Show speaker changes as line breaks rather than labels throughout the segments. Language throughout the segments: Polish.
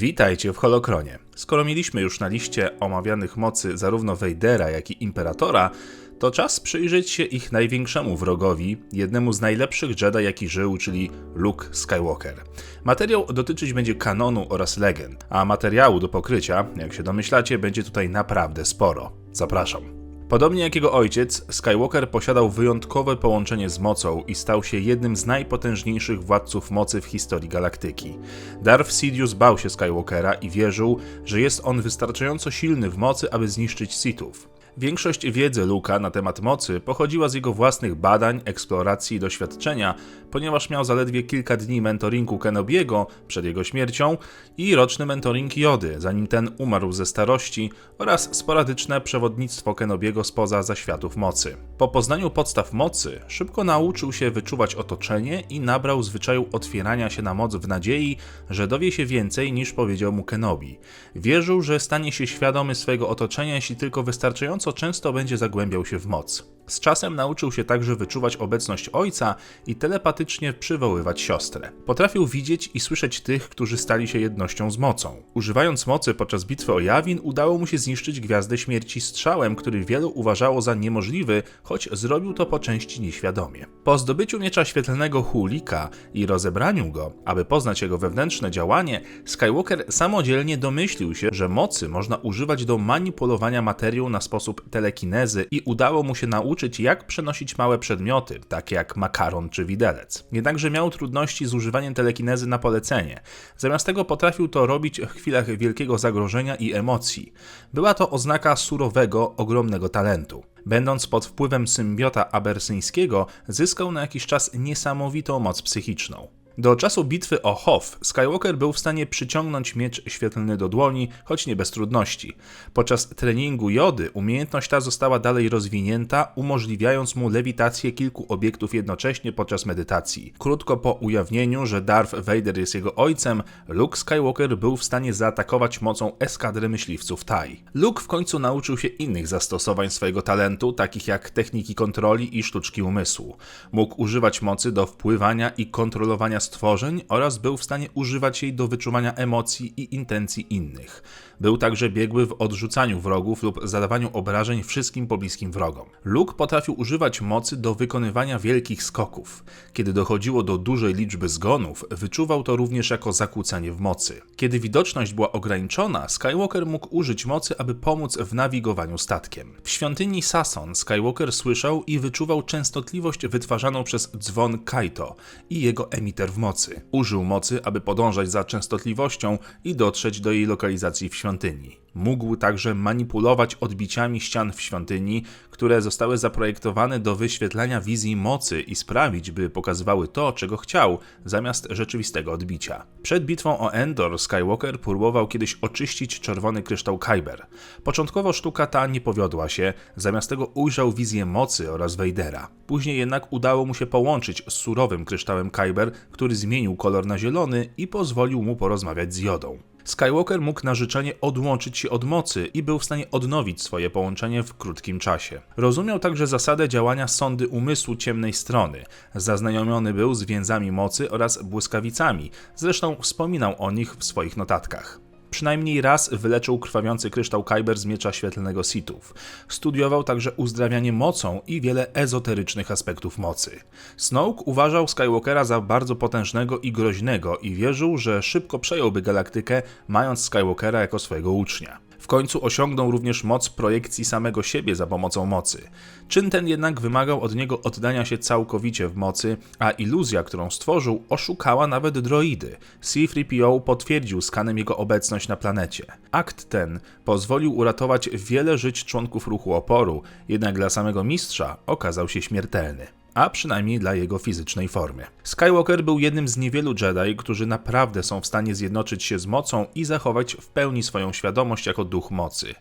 Witajcie w Holokronie. Skoro mieliśmy już na liście omawianych mocy zarówno Vadera, jak i Imperatora, to czas przyjrzeć się ich największemu wrogowi, jednemu z najlepszych Jedi, jaki żył, czyli Luke Skywalker. Materiał dotyczyć będzie kanonu oraz legend, a materiału do pokrycia, jak się domyślacie, będzie tutaj naprawdę sporo. Zapraszam. Podobnie jak jego ojciec, Skywalker posiadał wyjątkowe połączenie z mocą i stał się jednym z najpotężniejszych władców mocy w historii galaktyki. Darth Sidious bał się Skywalkera i wierzył, że jest on wystarczająco silny w mocy, aby zniszczyć Sithów. Większość wiedzy Luka na temat mocy pochodziła z jego własnych badań, eksploracji i doświadczenia, ponieważ miał zaledwie kilka dni mentoringu Kenobiego przed jego śmiercią i roczny mentoring Jody, zanim ten umarł ze starości oraz sporadyczne przewodnictwo Kenobiego spoza zaświatów mocy. Po poznaniu podstaw mocy szybko nauczył się wyczuwać otoczenie i nabrał zwyczaju otwierania się na moc w nadziei, że dowie się więcej niż powiedział mu Kenobi. Wierzył, że stanie się świadomy swojego otoczenia, jeśli tylko wystarczająco często będzie zagłębiał się w moc. Z czasem nauczył się także wyczuwać obecność ojca i telepatycznie przywoływać siostrę. Potrafił widzieć i słyszeć tych, którzy stali się jednością z mocą. Używając mocy podczas bitwy o Jawin, udało mu się zniszczyć Gwiazdę Śmierci strzałem, który wielu uważało za niemożliwy, choć zrobił to po części nieświadomie. Po zdobyciu miecza świetlnego Hulika i rozebraniu go, aby poznać jego wewnętrzne działanie, Skywalker samodzielnie domyślił się, że mocy można używać do manipulowania materią na sposób telekinezy i udało mu się nauczyć nauczyć, jak przenosić małe przedmioty, takie jak makaron czy widelec. Jednakże miał trudności z używaniem telekinezy na polecenie. Zamiast tego potrafił to robić w chwilach wielkiego zagrożenia i emocji. Była to oznaka surowego, ogromnego talentu. Będąc pod wpływem symbiota abersyńskiego, zyskał na jakiś czas niesamowitą moc psychiczną. Do czasu bitwy o Hoth Skywalker był w stanie przyciągnąć miecz świetlny do dłoni, choć nie bez trudności. Podczas treningu Jody umiejętność ta została dalej rozwinięta, umożliwiając mu lewitację kilku obiektów jednocześnie podczas medytacji. Krótko po ujawnieniu, że Darth Vader jest jego ojcem, Luke Skywalker był w stanie zaatakować mocą eskadry myśliwców TIE. Luke w końcu nauczył się innych zastosowań swojego talentu, takich jak techniki kontroli i sztuczki umysłu. Mógł używać mocy do wpływania i kontrolowania stworzeń oraz był w stanie używać jej do wyczuwania emocji i intencji innych. Był także biegły w odrzucaniu wrogów lub zadawaniu obrażeń wszystkim pobliskim wrogom. Luke potrafił używać mocy do wykonywania wielkich skoków. Kiedy dochodziło do dużej liczby zgonów, wyczuwał to również jako zakłócenie w mocy. Kiedy widoczność była ograniczona, Skywalker mógł użyć mocy, aby pomóc w nawigowaniu statkiem. W świątyni Sason Skywalker słyszał i wyczuwał częstotliwość wytwarzaną przez dzwon Kaito i jego emiter w mocy. Użył mocy, aby podążać za częstotliwością i dotrzeć do jej lokalizacji w świątyni. Mógł także manipulować odbiciami ścian w świątyni, które zostały zaprojektowane do wyświetlania wizji mocy i sprawić, by pokazywały to, czego chciał, zamiast rzeczywistego odbicia. Przed bitwą o Endor Skywalker próbował kiedyś oczyścić czerwony kryształ Kyber. Początkowo sztuka ta nie powiodła się, zamiast tego ujrzał wizję mocy oraz Vadera. Później jednak udało mu się połączyć z surowym kryształem Kyber, który zmienił kolor na zielony i pozwolił mu porozmawiać z Jodą. Skywalker mógł na życzenie odłączyć się od mocy i był w stanie odnowić swoje połączenie w krótkim czasie. Rozumiał także zasadę działania sondy umysłu ciemnej strony. Zaznajomiony był z więzami mocy oraz błyskawicami, zresztą wspominał o nich w swoich notatkach. Przynajmniej raz wyleczył krwawiący kryształ Kyber z miecza świetlnego Sithów. Studiował także uzdrawianie mocą i wiele ezoterycznych aspektów mocy. Snoke uważał Skywalkera za bardzo potężnego i groźnego i wierzył, że szybko przejąłby galaktykę, mając Skywalkera jako swojego ucznia. W końcu osiągnął również moc projekcji samego siebie za pomocą mocy. Czyn ten jednak wymagał od niego oddania się całkowicie w mocy, a iluzja, którą stworzył, oszukała nawet droidy. C-3PO potwierdził skanem jego obecność na planecie. Akt ten pozwolił uratować wiele żyć członków ruchu oporu, jednak dla samego mistrza okazał się śmiertelny a przynajmniej dla jego fizycznej formy. Skywalker był jednym z niewielu Jedi, którzy naprawdę są w stanie zjednoczyć się z mocą i zachować w pełni swoją świadomość jako duch mocy.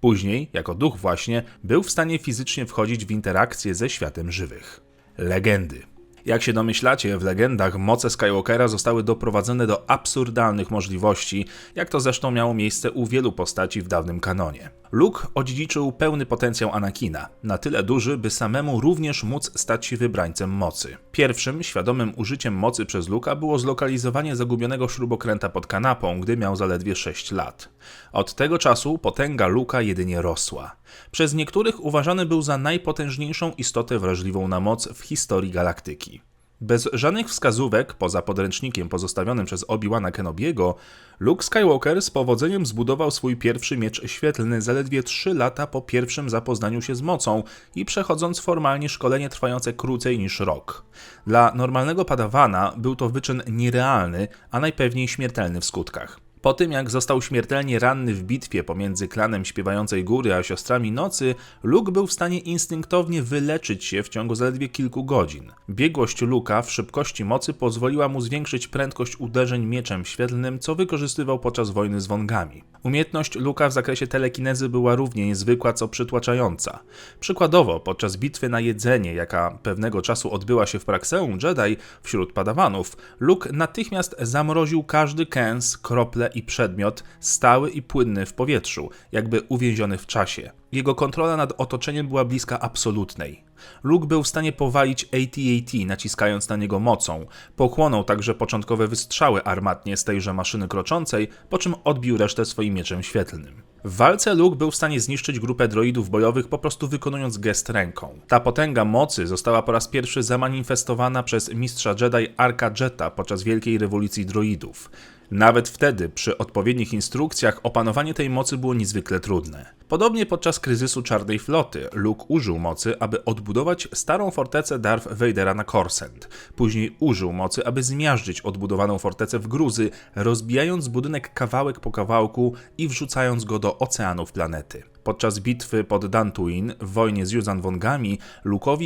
Później, jako duch właśnie, był w stanie fizycznie wchodzić w interakcję ze światem żywych. Legendy. Jak się domyślacie, w legendach moce Skywalkera zostały doprowadzone do absurdalnych możliwości, jak to zresztą miało miejsce u wielu postaci w dawnym kanonie. Luke odziedziczył pełny potencjał Anakina, na tyle duży, by samemu również móc stać się wybrańcem mocy. Pierwszym świadomym użyciem mocy przez Luka było zlokalizowanie zagubionego śrubokręta pod kanapą, gdy miał zaledwie 6 lat. Od tego czasu potęga Luka jedynie rosła. Przez niektórych uważany był za najpotężniejszą istotę wrażliwą na moc w historii galaktyki. Bez żadnych wskazówek, poza podręcznikiem pozostawionym przez Obi-Wana Kenobiego, Luke Skywalker z powodzeniem zbudował swój pierwszy miecz świetlny zaledwie 3 lata po pierwszym zapoznaniu się z mocą i przechodząc formalnie szkolenie trwające krócej niż rok. Dla normalnego padawana był to wyczyn nierealny, a najpewniej śmiertelny w skutkach. Po tym, jak został śmiertelnie ranny w bitwie pomiędzy klanem Śpiewającej Góry a siostrami Nocy, Luke był w stanie instynktownie wyleczyć się w ciągu zaledwie kilku godzin. Biegłość Luka w szybkości mocy pozwoliła mu zwiększyć prędkość uderzeń mieczem świetlnym, co wykorzystywał podczas wojny z wągami. Umiejętność Luka w zakresie telekinezy była równie niezwykła, co przytłaczająca. Przykładowo, podczas bitwy na jedzenie, jaka pewnego czasu odbyła się w Praxeum Jedi wśród padawanów, Luke natychmiast zamroził każdy kęs, krople i przedmiot stały i płynny w powietrzu, jakby uwięziony w czasie. Jego kontrola nad otoczeniem była bliska absolutnej. Luke był w stanie powalić AT-AT, naciskając na niego mocą. Pochłonął także początkowe wystrzały armatnie z tejże maszyny kroczącej, po czym odbił resztę swoim mieczem świetlnym. W walce Luke był w stanie zniszczyć grupę droidów bojowych po prostu wykonując gest ręką. Ta potęga mocy została po raz pierwszy zamanifestowana przez mistrza Jedi Arka Jetta podczas Wielkiej Rewolucji Droidów. Nawet wtedy, przy odpowiednich instrukcjach, opanowanie tej mocy było niezwykle trudne. Podobnie podczas kryzysu Czarnej Floty, Luke użył mocy, aby odbudować starą fortecę Darth Vadera na Korsent. Później użył mocy, aby zmiażdżyć odbudowaną fortecę w Gruzy, rozbijając budynek kawałek po kawałku i wrzucając go do oceanów planety. Podczas bitwy pod Dantooine w wojnie z Yuzan Wongami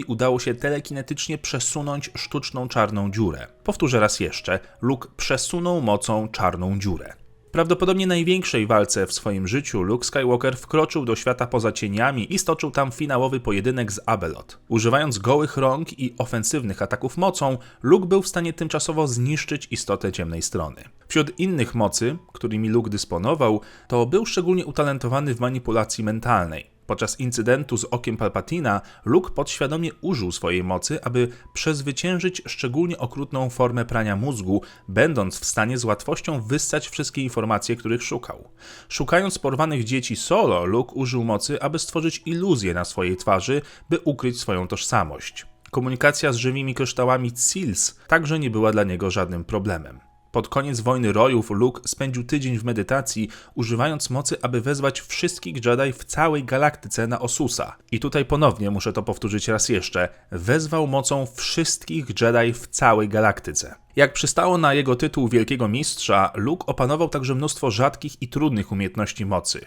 udało się telekinetycznie przesunąć sztuczną czarną dziurę. Powtórzę raz jeszcze, Luke przesunął mocą czarną dziurę. Prawdopodobnie największej walce w swoim życiu Luke Skywalker wkroczył do świata poza cieniami i stoczył tam finałowy pojedynek z Abelot. Używając gołych rąk i ofensywnych ataków mocą, Luke był w stanie tymczasowo zniszczyć istotę ciemnej strony. Wśród innych mocy, którymi Luke dysponował, to był szczególnie utalentowany w manipulacji mentalnej. Podczas incydentu z okiem Palpatina, Luke podświadomie użył swojej mocy, aby przezwyciężyć szczególnie okrutną formę prania mózgu, będąc w stanie z łatwością wyssać wszystkie informacje, których szukał. Szukając porwanych dzieci solo, Luke użył mocy, aby stworzyć iluzję na swojej twarzy, by ukryć swoją tożsamość. Komunikacja z żywymi kryształami Seals także nie była dla niego żadnym problemem. Pod koniec wojny rojów Luke spędził tydzień w medytacji, używając mocy, aby wezwać wszystkich Jedi w całej galaktyce na Osusa. I tutaj ponownie muszę to powtórzyć raz jeszcze. Wezwał mocą wszystkich Jedi w całej galaktyce. Jak przystało na jego tytuł Wielkiego Mistrza, Luke opanował także mnóstwo rzadkich i trudnych umiejętności mocy.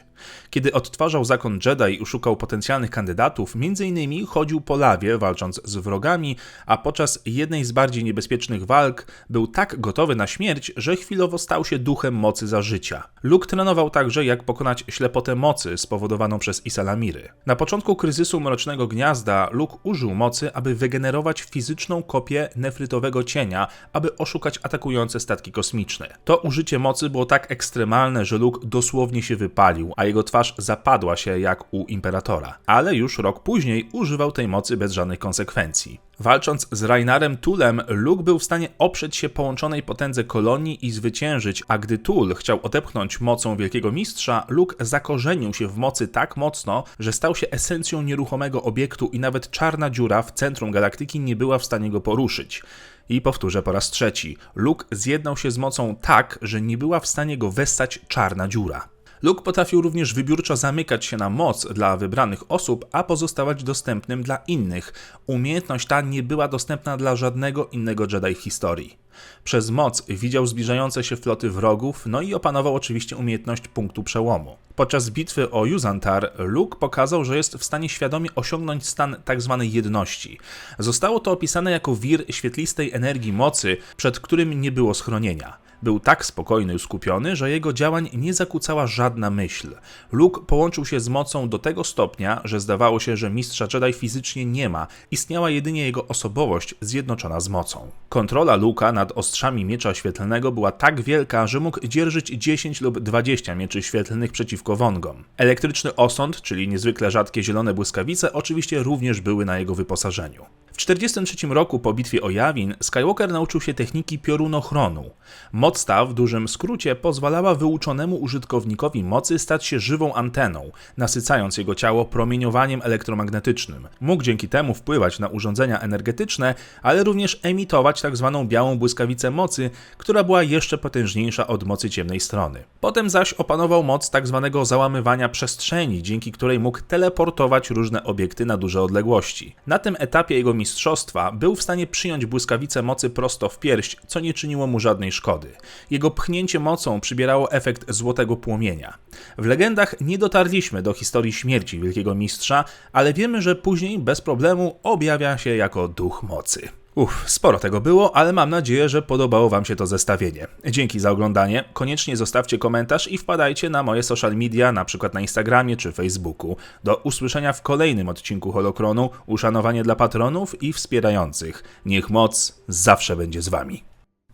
Kiedy odtwarzał zakon Jedi i szukał potencjalnych kandydatów, m.in. chodził po lawie, walcząc z wrogami, a podczas jednej z bardziej niebezpiecznych walk był tak gotowy na śmierć, że chwilowo stał się duchem mocy za życia. Luke trenował także, jak pokonać ślepotę mocy spowodowaną przez Isalamiry. Na początku kryzysu Mrocznego Gniazda Luke użył mocy, aby wygenerować fizyczną kopię nefrytowego cienia, aby oszukać atakujące statki kosmiczne. To użycie mocy było tak ekstremalne, że Luke dosłownie się wypalił, a jego twarz zapadła się jak u Imperatora. Ale już rok później używał tej mocy bez żadnych konsekwencji. Walcząc z Rainarem Tulem, Luke był w stanie oprzeć się połączonej potędze kolonii i zwyciężyć, a gdy Tul chciał odepchnąć mocą Wielkiego Mistrza, Luke zakorzenił się w mocy tak mocno, że stał się esencją nieruchomego obiektu i nawet czarna dziura w centrum galaktyki nie była w stanie go poruszyć. I powtórzę po raz trzeci. Luke zjednał się z mocą tak, że nie była w stanie go wessać czarna dziura. Luke potrafił również wybiórczo zamykać się na moc dla wybranych osób, a pozostawać dostępnym dla innych. Umiejętność ta nie była dostępna dla żadnego innego Jedi w historii. Przez moc widział zbliżające się floty wrogów, no i opanował oczywiście umiejętność punktu przełomu. Podczas bitwy o Yuzantar Luke pokazał, że jest w stanie świadomie osiągnąć stan tzw. Tak jedności. Zostało to opisane jako wir świetlistej energii mocy, przed którym nie było schronienia. Był tak spokojny i skupiony, że jego działań nie zakłócała żadna myśl. Luke połączył się z mocą do tego stopnia, że zdawało się, że mistrza Jedi fizycznie nie ma, istniała jedynie jego osobowość zjednoczona z mocą. Kontrola Luka nad ostrzami miecza świetlnego była tak wielka, że mógł dzierżyć 10 lub 20 mieczy świetlnych przeciwko Wongom. Elektryczny osąd, czyli niezwykle rzadkie zielone błyskawice, oczywiście również były na jego wyposażeniu. W 1943 roku po bitwie o Yavin Skywalker nauczył się techniki piorunochronu. Moc ta w dużym skrócie pozwalała wyuczonemu użytkownikowi mocy stać się żywą anteną, nasycając jego ciało promieniowaniem elektromagnetycznym. Mógł dzięki temu wpływać na urządzenia energetyczne, ale również emitować tzw. białą błyskawicę mocy, która była jeszcze potężniejsza od mocy ciemnej strony. Potem zaś opanował moc tzw. załamywania przestrzeni, dzięki której mógł teleportować różne obiekty na duże odległości. Na tym etapie jego mistrzostwa był w stanie przyjąć błyskawicę mocy prosto w pierś, co nie czyniło mu żadnej szkody. Jego pchnięcie mocą przybierało efekt złotego płomienia. W legendach nie dotarliśmy do historii śmierci wielkiego mistrza, ale wiemy, że później bez problemu objawia się jako duch mocy. Uff, sporo tego było, ale mam nadzieję, że podobało Wam się to zestawienie. Dzięki za oglądanie. Koniecznie zostawcie komentarz i wpadajcie na moje social media, na przykład na Instagramie czy Facebooku. Do usłyszenia w kolejnym odcinku Holokronu. Uszanowanie dla patronów i wspierających. Niech moc zawsze będzie z Wami.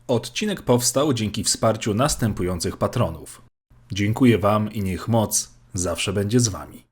Odcinek powstał dzięki wsparciu następujących patronów. Dziękuję Wam i niech moc zawsze będzie z Wami.